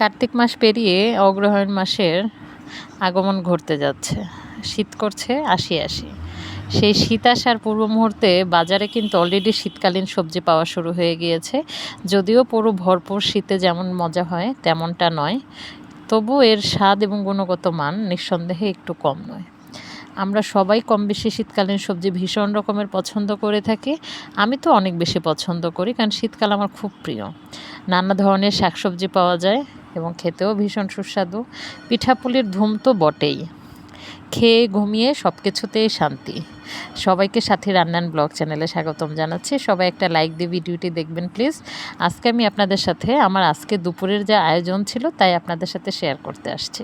কার্তিক মাস পেরিয়ে অগ্রহায়ণ মাসের আগমন ঘটতে যাচ্ছে। শীত করছে আসি আসি সেই শীত আসার পূর্ব মুহূর্তে বাজারে কিন্তু অলরেডি শীতকালীন সবজি পাওয়া শুরু হয়ে গিয়েছে। যদিও পুরো ভরপুর শীতে যেমন মজা হয়, তেমনটা নয়। তবু এর স্বাদ এবং গুণগত মান নিঃসন্দেহে একটু কম নয়। আমরা সবাই কম বেশি শীতকালীন সবজি ভীষণ রকমের পছন্দ করে থাকি। আমি তো অনেক বেশি পছন্দ করি, কারণ শীতকাল আমার খুব প্রিয়। নানা ধরনের শাকসবজি পাওয়া যায়। এবং খেতেও ভীষণ সুস্বাদু। পিঠাপুলির ধুম তো বটেই। খেয়ে ঘুমিয়ে সব কিছুতেই শান্তি। সবাইকে সাথে রান্নান ব্লগ চ্যানেলে স্বাগতম জানাচ্ছি। সবাই একটা লাইক দিয়ে ভিডিওটি দেখবেন, প্লিজ। আজকে আমি আপনাদের সাথে, আমার আজকে দুপুরের যে আয়োজন ছিল, তাই আপনাদের সাথে শেয়ার করতে আসছি।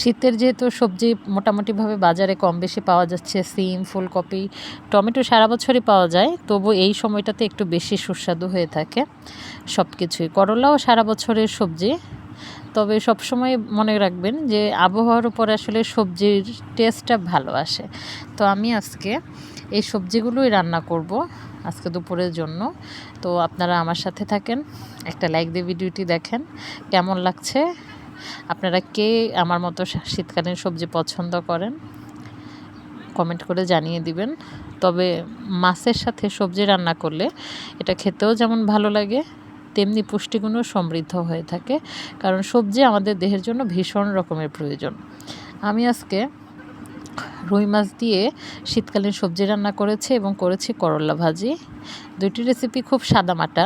শীতের যেহেতু সবজি মোটামুটিভাবে বাজারে কম বেশি পাওয়া যাচ্ছে, সিম, ফুলকপি, টমেটো সারা বছরই পাওয়া যায়, তবু এই সময়টাতে একটু বেশি সুস্বাদু হয়ে থাকে সব কিছুই করলাও সারা বছরের সবজি, তবে সবসময় মনে রাখবেন যে আবহাওয়ার উপর আসলে সবজির টেস্টটা ভালো আসে। তো আমি আজকে এই সবজিগুলোই রান্না করব আজকে দুপুরের জন্য। তো আপনারা আমার সাথে থাকেন, একটা লাইক দিয়ে ভিডিওটি দেখেন, কেমন লাগছে? আপনারা কে আমার মতো শীতকালীন সবজি পছন্দ করেন? কমেন্ট করে জানিয়ে দিবেন। তবে মাছের সাথে সবজি রান্না করলে এটা খেতেও যেমন ভালো লাগে, তেমনি পুষ্টিগুণও সমৃদ্ধ হয়ে থাকে। কারণ সবজি আমাদের দেহের জন্য ভীষণ রকমের প্রয়োজন। আমি আজকে রুই মাছ দিয়ে শীতকালীন সবজি রান্না করেছি এবং করেছি করলা ভাজি। দুইটি রেসিপি খুব সাদামাটা।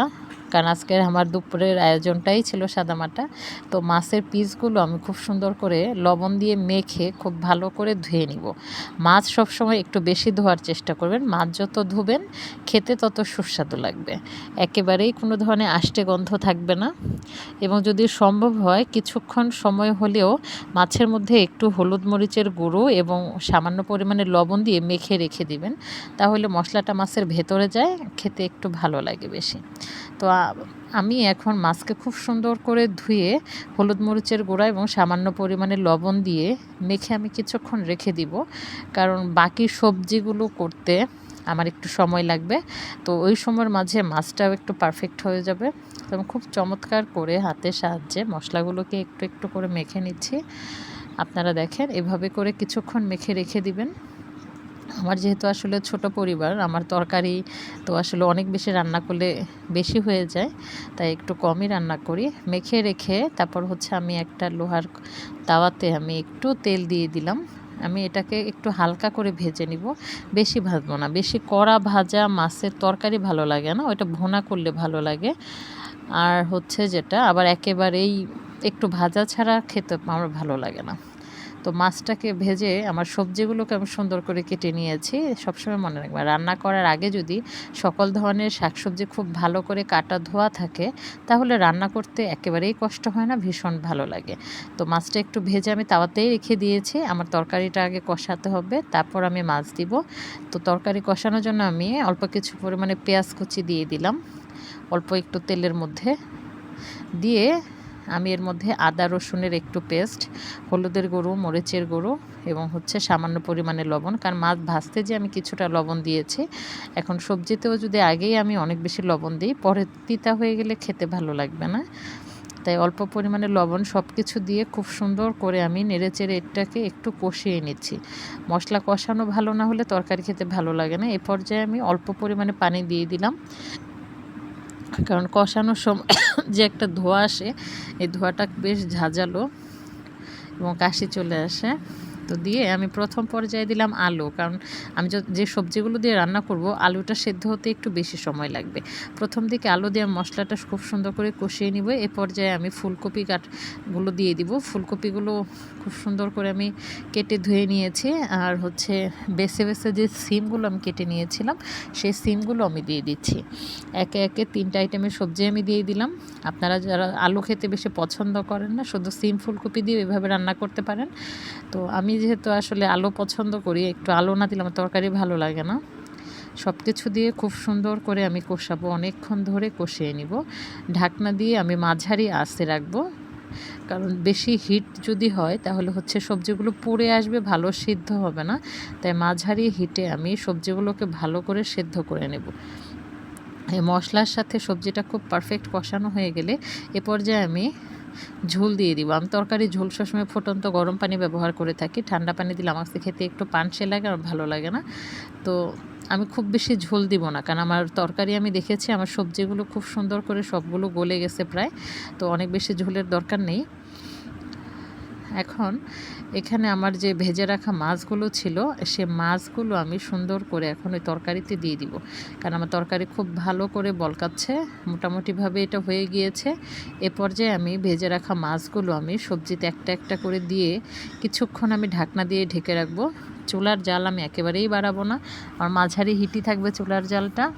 কারণ আজকের আমার দুপুরের আয়োজনটাই ছিল সাদামাটা। তো মাছের পিসগুলো আমি খুব সুন্দর করে লবণ দিয়ে মেখে খুব ভালো করে ধুয়ে নিব। মাছ সবসময় একটু বেশি ধোয়ার চেষ্টা করবেন। মাছ যত ধুবেন, খেতে তত সুস্বাদু লাগবে। একেবারেই কোনো ধরনের আষ্টে গন্ধ থাকবে না। এবং যদি সম্ভব হয়, কিছুক্ষণ সময় হলেও মাছের মধ্যে একটু হলুদ মরিচের গুঁড়ো এবং সামান্য পরিমাণে লবণ দিয়ে মেখে রেখে দিবেন। তাহলে মশলাটা মাছের ভেতরে যায়, খেতে একটু ভালো লাগে বেশি। তো আমি এখন মাছকে খুব সুন্দর করে ধুয়ে হলুদ মরিচের গুঁড়া এবং সামান্য পরিমাণে লবণ দিয়ে মেখে আমি কিছুক্ষণ রেখে দিব। কারণ বাকি সবজিগুলো করতে আমার একটু সময় লাগবে। তো ওই সময়ের মাঝে মাছটাও একটু পারফেক্ট হয়ে যাবে। তো আমি খুব চমৎকার করে হাতের সাহায্যে মশলাগুলোকে একটু একটু করে মেখে নিচ্ছি। আপনারা দেখেন, এভাবে করে কিছুক্ষণ মেখে রেখে দিবেন। আমার যেহেতু আসলে ছোট পরিবার, আমার তরকারি তো আসলে অনেক বেশি রান্না করলে বেশি হয়ে যায়। তাই একটু কমই রান্না করি। মেখে রেখে তারপর হচ্ছে আমি একটা লোহার তাওয়াতে আমি একটু তেল দিয়ে দিলাম। আমি এটাকে একটু হালকা করে ভেজে নিব। বেশি ভাজবো না। বেশি কড়া ভাজা মাছের তরকারি ভালো লাগে না। ওইটা ভোনা করলে ভালো লাগে। আর হচ্ছে যেটা, আবার একেবারেই একটু ভাজা ছাড়া খেতে আমার ভালো লাগে না। তো মাছটাকে ভেজে আমার সবজিগুলোকে আমি সুন্দর করে কেটে নিয়েছি। সবসময় মনে রাখবে। রান্না করার আগে যদি সকল ধরনের শাকসবজি খুব ভালো করে কাটা ধোয়া থাকে, তাহলে রান্না করতে একেবারেই কষ্ট হয় না, ভীষণ ভালো লাগে। তো মাছটা একটু ভেজে আমি তাওয়াতেই রেখে দিয়েছি। আমার তরকারিটা আগে কষাতে হবে, তারপর আমি মাছ দিব। তো তরকারি কষানোর জন্য আমি অল্প কিছু পরিমাণে পেঁয়াজ কুচি দিয়ে দিলাম। অল্প একটু তেলের মধ্যে। দিয়ে আমি এর মধ্যে আদা, রসুনের একটু পেস্ট হলুদের গুঁড়ো, মরিচের গুঁড়ো এবং হচ্ছে সামান্য পরিমাণে লবণ। কারণ মাছ ভাজতে যে আমি কিছুটা লবণ দিয়েছি, এখন সবজিতেও যদি আগেই আমি অনেক বেশি লবণ দিই পরে তিতা হয়ে গেলে খেতে ভালো লাগবে না। তাই অল্প পরিমাণে লবণ সব কিছু দিয়ে খুব সুন্দর করে আমি নেড়ে চেড়ে এটাকে একটু কষিয়ে নিচ্ছি। মশলা কষানো ভালো না হলে তরকারি খেতে ভালো লাগে না। এ পর্যায়ে আমি অল্প পরিমাণে পানি দিয়ে দিলাম। কারণ কষানোর সময় যে একটা ধোঁয়া আসে এই ধোঁয়াটা বেশ ঝাঁঝালো এবং কাশি চলে আসে। তো দিয়ে আমি প্রথম পর্যায়ে দিলাম আলু। কারণ আমি যে সবজিগুলো দিয়ে রান্না করব, আলুটা সেদ্ধ হতে একটু বেশি সময় লাগবে। প্রথম দিকে আলু দিয়ে মশলাটা খুব সুন্দর করে কষিয়ে নিব। এ পর্যায়ে আমি ফুলকপি কাঠগুলো দিয়ে দিব। ফুলকপিগুলো খুব সুন্দর করে আমি কেটে ধুয়ে নিয়েছি। আর হচ্ছে বেছে বেছে যে সিমগুলো আমি কেটে নিয়েছিলাম, সেই সিমগুলো আমি দিয়ে দিচ্ছি। একে একে তিনটা আইটেমের সবজি আমি দিয়ে দিলাম। আপনারা যারা আলু খেতে বেশি পছন্দ করেন না, শুধু সিম ফুলকপি দিয়ে এভাবে রান্না করতে পারেন। তো আমি যেহেতু আসলে আলু পছন্দ করি, একটু আলো না দিলে আমার তরকারি ভালো লাগে না। সব কিছু দিয়ে খুব সুন্দর করে আমি কষাবো, অনেকক্ষণ ধরে কষিয়ে নিব। ঢাকনা দিয়ে আমি মাঝারি আস্তে রাখব। কারণ বেশি হিট যদি হয়, তাহলে হচ্ছে সবজিগুলো পুড়ে আসবে, ভালো সিদ্ধ হবে না। তাই মাঝারি হিটে আমি সবজিগুলোকে ভালো করে সেদ্ধ করে নেব। এই মশলার সাথে সবজিটা খুব পারফেক্ট কষানো হয়ে গেলে এ পর্যায়ে আমি ঝোল দিয়ে দিব। আমি তরকারি ঝোল সবসময় ফুটন্ত গরম পানি ব্যবহার করে থাকি। ঠান্ডা পানি দিলে আমার খেতে একটু পানসে লাগে আর ভালো লাগে না। তো আমি খুব বেশি ঝোল দিব না। কারণ আমার তরকারি আমি দেখেছি, আমার সবজিগুলো খুব সুন্দর করে সবগুলো গলে গেছে প্রায়। তো অনেক বেশি ঝোলের দরকার নেই। এখন এখানে আমার যে ভেজে রাখা মাছগুলো ছিল, সে মাছগুলো আমি সুন্দর করে এখন ওই তরকারিতে দিয়ে দিব। কারণ আমার তরকারি খুব ভালো করে বলকাচ্ছে, মোটামুটিভাবে এটা হয়ে গিয়েছে। এ পর্যায়ে আমি ভেজে রাখা মাছগুলো আমি সবজিতে একটা একটা করে দিয়ে কিছুক্ষণ আমি ঢাকনা দিয়ে ঢেকে রাখব। চুলার জাল আমি একেবারেই বাড়াবো না। আর মাঝারি হিটি থাকবে চুলার জালটা,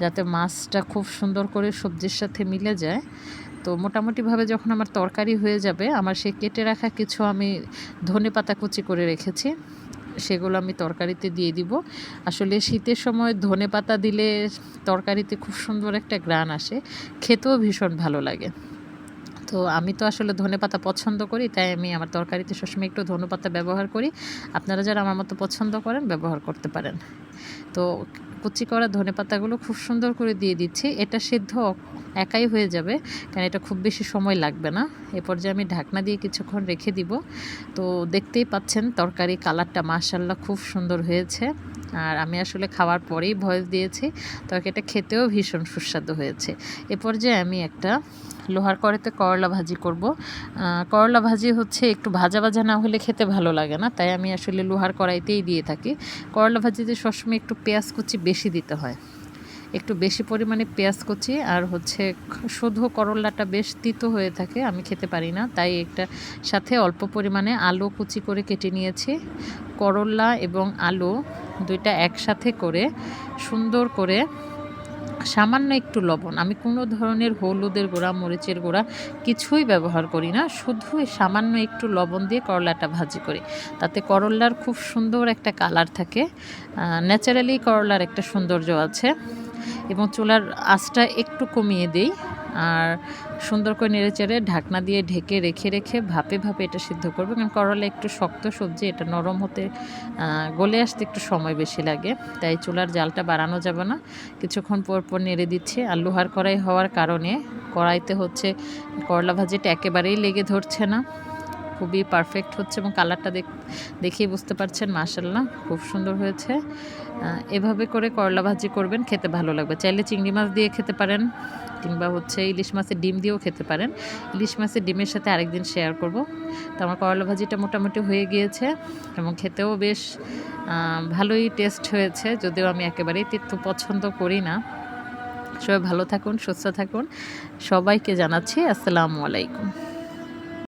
যাতে মাছটা খুব সুন্দর করে সবজির সাথে মিলে যায়। তো মোটামুটিভাবে যখন আমার তরকারি হয়ে যাবে, আমার সে কেটে রাখা কিছু আমি ধনে পাতা কুচি করে রেখেছি, সেগুলো আমি তরকারিতে দিয়ে দিব। আসলে শীতের সময় ধনে পাতা দিলে তরকারিতে খুব সুন্দর একটা গ্রান আসে, খেতেও ভীষণ ভালো লাগে। তো আমি তো আসলে ধনে পাতা পছন্দ করি, তাই আমি আমার তরকারিতে সবসময় একটু ধনে পাতা ব্যবহার করি। আপনারা যারা আমার মতো পছন্দ করেন, ব্যবহার করতে পারেন। তো কুচি করা ধনে পাতাগুলো খুব সুন্দর করে দিয়ে দিচ্ছি। এটা সিদ্ধ একাই হয়ে যাবে, কারণ এটা খুব বেশি সময় লাগবে না। এ পর্যায়ে আমি ঢাকনা দিয়ে কিছুক্ষণ রেখে দিব। তো দেখতেই পাচ্ছেন তরকারি কালারটা মাশাল্লাহ খুব সুন্দর হয়েছে। আর আমি আসলে খাওয়ার পরেই ভয়েস দিয়েছি। তরকারিটা খেতেও ভীষণ সুস্বাদু হয়েছে। এ পর্যায়ে আমি একটা লোহার কড়াইতে করলা ভাজি করব। করলা ভাজি হচ্ছে একটু ভাজা ভাজা না হলে খেতে ভালো লাগে না, তাই আমি আসলে লোহার কড়াইতেই দিয়ে থাকি। করলা ভাজিতে সবসময় একটু পেঁয়াজ কুচি বেশি দিতে হয়। একটু বেশি পরিমাণে পেঁয়াজ কুচি আর হচ্ছে শুধু করলাটা বেশ তিতো হয়ে থাকে, আমি খেতে পারি না। তাই একটা সাথে অল্প পরিমাণে আলু কুচি করে কেটে নিয়েছি। করলা এবং আলু দুইটা একসাথে করে সুন্দর করে সামান্য একটু লবণ। আমি কোনো ধরনের হলুদের গুঁড়া, মরিচের গুঁড়া কিছুই ব্যবহার করি না। শুধু সামান্য একটু লবণ দিয়ে করলাটা ভাজি করি। তাতে করলার খুব সুন্দর একটা কালার থাকে। ন্যাচারালি করলার একটা সৌন্দর্য আছে এবং চুলার আঁচটা একটু কমিয়ে দিই। আর সুন্দর করে নেড়ে চেড়ে ঢাকনা দিয়ে ঢেকে রেখে রেখে ভাপে ভাপে এটা সিদ্ধ করবে। কারণ করলা একটু শক্ত সবজি, এটা নরম হতে গলে আসতে একটু সময় বেশি লাগে। তাই চুলার জালটা বাড়ানো যাবে না। কিছুক্ষণ পর পর নেড়ে দিচ্ছে। আর লোহার কড়াই হওয়ার কারণে কড়াইতে হচ্ছে, করলা ভাজিটা একেবারেই লেগে ধরছে না। খুবই পারফেক্ট হচ্ছে এবং কালারটা দেখ, দেখেই বুঝতে পারছেন মাসাল্লাহ খুব সুন্দর হয়েছে। এভাবে করে করলা ভাজি করবেন, খেতে ভালো লাগবে। চাইলে চিংড়ি মাছ দিয়ে খেতে পারেন, কিংবা হচ্ছে ইলিশ মাছের ডিম দিয়েও খেতে পারেন। ইলিশ মাছের ডিমের সাথে আরেকদিন শেয়ার করব। তো আমার করলা ভাজিটা মোটামুটি হয়ে গিয়েছে এবং খেতেও বেশ ভালোই টেস্ট হয়েছে, যদিও আমি একেবারেই তিক্ত পছন্দ করি না। সবাই ভালো থাকুন, সুস্থ থাকুন। সবাইকে জানাচ্ছি আসসালামু আলাইকুম।